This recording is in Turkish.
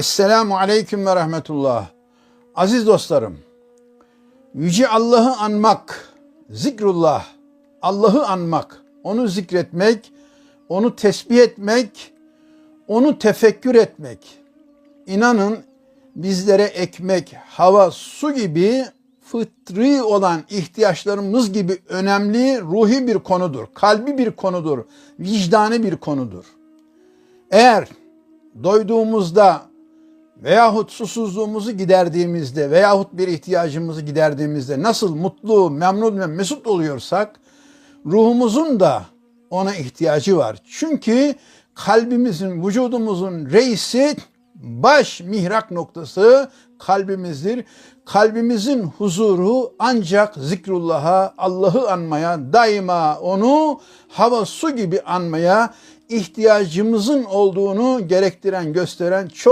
Esselamu Aleyküm ve Rahmetullah. Aziz dostlarım, Yüce Allah'ı anmak, zikrullah, Allah'ı anmak, onu zikretmek, onu tesbih etmek, onu tefekkür etmek. İnanın bizlere ekmek, hava, su gibi fıtri olan ihtiyaçlarımız gibi önemli ruhi bir konudur. Kalbi bir konudur, vicdani bir konudur. Eğer doyduğumuzda veyahut susuzluğumuzu giderdiğimizde veyahut bir ihtiyacımızı giderdiğimizde nasıl mutlu, memnun ve mesut oluyorsak ruhumuzun da ona ihtiyacı var. Çünkü kalbimizin, vücudumuzun reisi baş mihrak noktası kalbimizdir. Kalbimizin huzuru ancak zikrullah'a, Allah'ı anmaya, daima onu hava su gibi anmaya ihtiyacımızın olduğunu gerektiren, gösteren çok